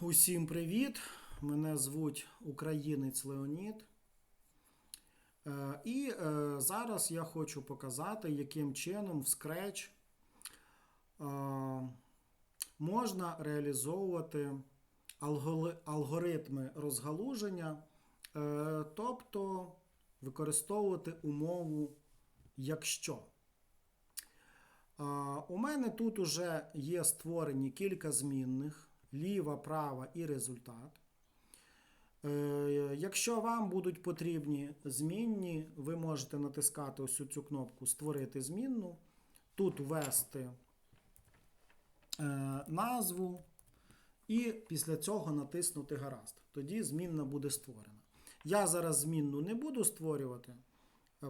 Усім привіт! Мене звуть Українець Леонід. Е, І е, зараз я хочу показати, яким чином в Scratch е, можна реалізовувати алгоритми розгалуження, тобто використовувати умову якщо. У мене тут уже є створені кілька змінних: ліва, права і результат. Е, Якщо вам будуть потрібні змінні, ви можете натискати ось цю кнопку Створити змінну, тут ввести е, назву, і після цього натиснути гаразд. Тоді змінна буде створена. Я зараз змінну не буду створювати,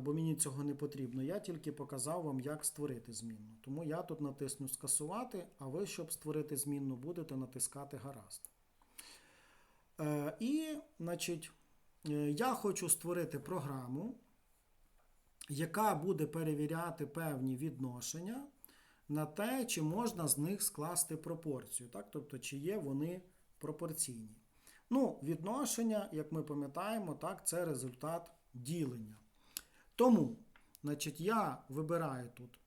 бо мені цього не потрібно. Я тільки показав вам, як створити змінну. Тому я тут натисну скасувати, а ви, щоб створити змінну, будете натискати гаразд. Е, І, значить, е, я хочу створити програму, яка буде перевіряти певні відношення на те, чи можна з них скласти пропорцію, так? тобто, чи є вони пропорційні. Ну, відношення, як ми пам'ятаємо, так, це результат ділення. Тому, значить, я вибираю тут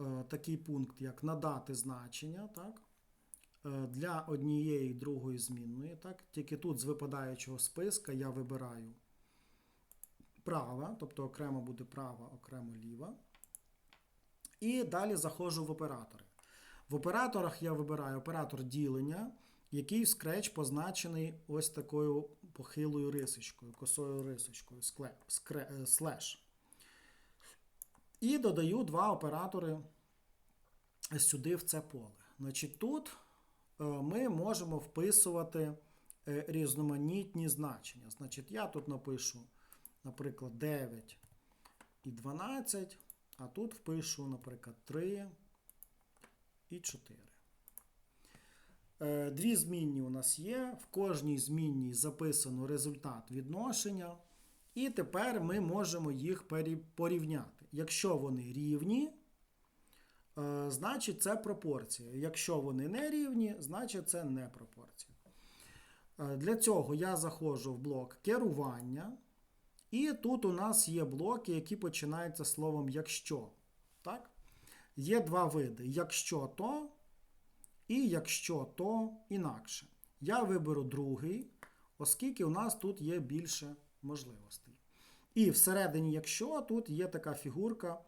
е, такий пункт, як надати значення, так, е, для однієї другої змінної. Так, тільки тут з випадаючого списка я вибираю права, тобто окремо буде права, окремо ліва. І далі заходжу в оператори. В операторах я вибираю оператор ділення, який в Scratch позначений ось такою похилою рисочкою, косою рисочкою, е, слеш. І додаю два оператори сюди в це поле. Значить, тут е, ми можемо вписувати е, різноманітні значення. Значить, я тут напишу, наприклад, 9 і 12, а тут впишу, наприклад, 3 і 4. Е, Дві змінні у нас є. В кожній змінній записано результат відношення. І тепер ми можемо їх порівняти. Якщо вони рівні, е, значить це пропорція. Якщо вони не рівні, значить це не пропорція. Е, Для цього я заходжу в блок керування. І тут у нас є блоки, які починаються словом якщо. Так? Є два види: якщо то і якщо то інакше. Я виберу другий, оскільки у нас тут є більше можливостей. І всередині, якщо тут є така фігурка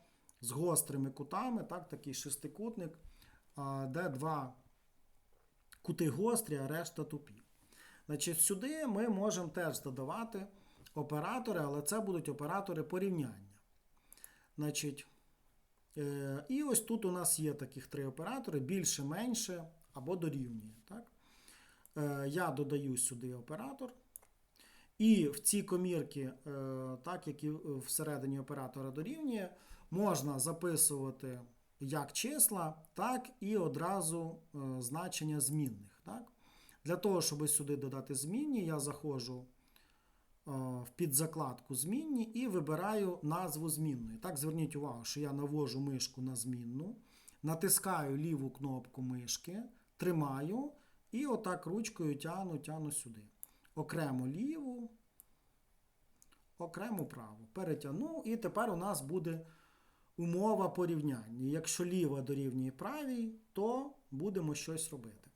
з гострими кутами, так, такий шестикутник, де два кути гострі, а решта тупі. Значить, сюди ми можемо теж додавати оператори, але це будуть оператори порівняння. Значить, е, і ось тут у нас є таких три оператори: більше, менше або дорівнює. Так? Е, Я додаю сюди оператор. І в ці комірки, е, так і всередині оператора дорівнює, можна записувати як числа, так і одразу е, значення змінних. Так? Для того, щоб сюди додати змінні, я заходжу е, в підзакладку змінні і вибираю назву змінної. Так, зверніть увагу, що я навожу мишку на змінну, натискаю ліву кнопку мишки, тримаю і отак ручкою тяну, тяну сюди. Окремо ліву, окремо праву. Перетягну, і тепер у нас буде умова порівняння. Якщо ліва дорівнює правій, то будемо щось робити.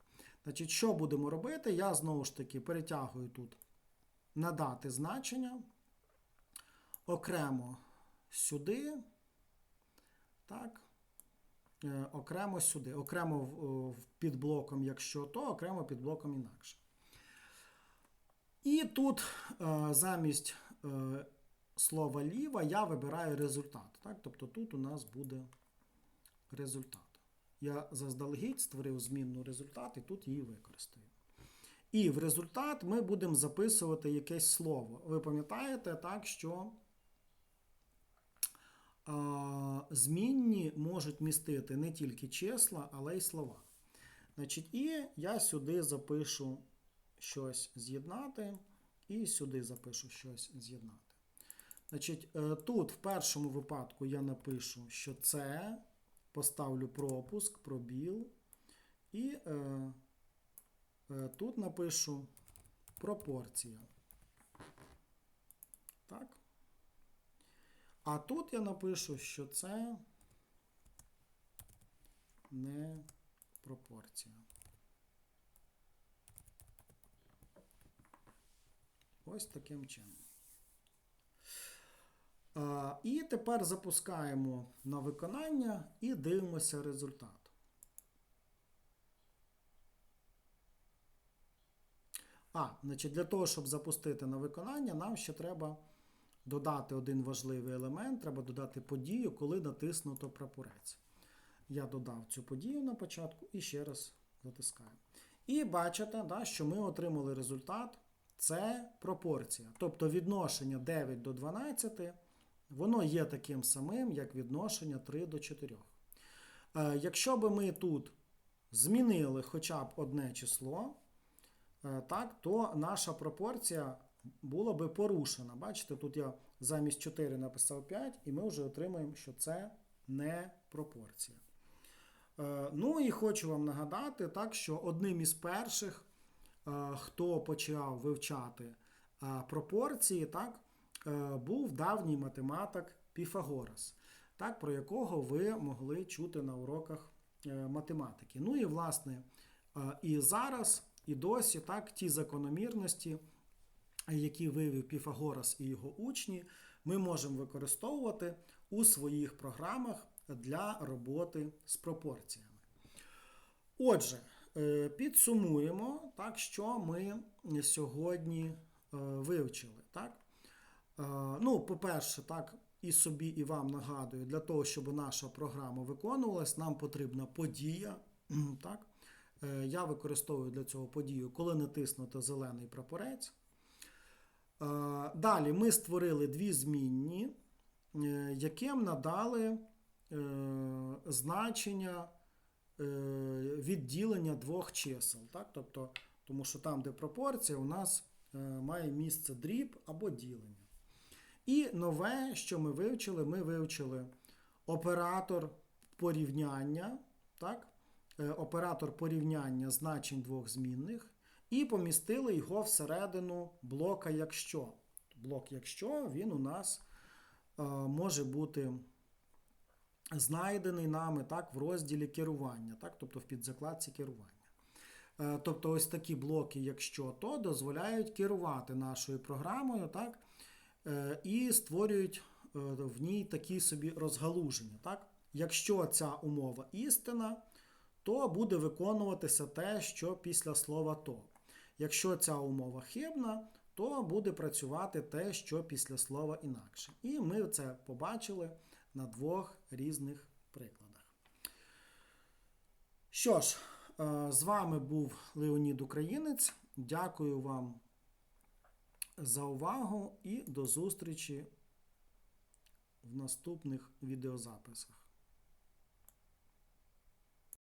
Значить, що будемо робити? Я знову ж таки перетягую тут надати значення. Окремо сюди. Так. Е, Окремо сюди. Окремо під блоком, якщо то, окремо під блоком інакше. І тут е, замість е, слова ліва я вибираю результат. Так? Тобто тут у нас буде результат. Я заздалегідь створив змінну результат і тут її використаю. І в результат ми будемо записувати якесь слово. Ви пам'ятаєте, так, що а, змінні можуть містити не тільки числа, але й слова. Значить, і я сюди запишу щось з'єднати, і сюди запишу щось з'єднати. Значить, е, тут в першому випадку я напишу, що це, поставлю пропуск, пробіл, і е, Е, Тут напишу пропорція. Так. А тут я напишу, що це не пропорція. Ось таким чином. І тепер запускаємо на виконання і дивимося результат. А, значить, для того, щоб запустити на виконання, нам ще треба додати один важливий елемент, треба додати подію, коли натиснуто прапорець. Я додав цю подію на початку і ще раз затискаю. І бачите, да, що ми отримали результат. Це пропорція. Тобто відношення 9 до 12, воно є таким самим, як відношення 3 до 4. Е, якщо би ми тут змінили хоча б одне число, е, так, то наша пропорція була би порушена. Бачите, тут я замість 4 написав 5, і ми вже отримаємо, що це не пропорція. Е, Ну і хочу вам нагадати, так, що одним із перших, хто почав вивчати е, пропорції, так, е, був давній математик Піфагорас, так, про якого ви могли чути на уроках е, математики. Ну і власне, е, і зараз, і досі так, ті закономірності, які вивів Піфагорас і його учні, ми можемо використовувати у своїх програмах для роботи з пропорціями. Отже, е, підсумуємо, так, що ми сьогодні е, вивчили. Так? Е, Ну, по-перше, так, і собі, і вам нагадую, для того, щоб наша програма виконувалась, нам потрібна подія. Так? Е, Я використовую для цього подію, коли натиснуто зелений прапорець. Е, Далі ми створили дві змінні, е, яким надали е, значення е, відділення двох чисел. Так? Тобто, тому що там, де пропорція, у нас е, має місце дріб або ділення. І нове, що ми вивчили, ми вивчили оператор порівняння, так? Е, оператор порівняння значень двох змінних, і помістили його всередину блока якщо. Блок якщо він у нас е, може бути знайдений нами так, в розділі керування, так, тобто в підзакладці керування. Е, Тобто ось такі блоки, якщо то, дозволяють керувати нашою програмою, так, е, і створюють е, в ній такі собі розгалуження. Так. Якщо ця умова істина, то буде виконуватися те, що після слова то. Якщо ця умова хибна, то буде працювати те, що після слова інакше. І ми це побачили на двох різних прикладах. Що ж, е, з вами був Леонід Українець. Дякую вам за увагу і до зустрічі в наступних відеозаписах.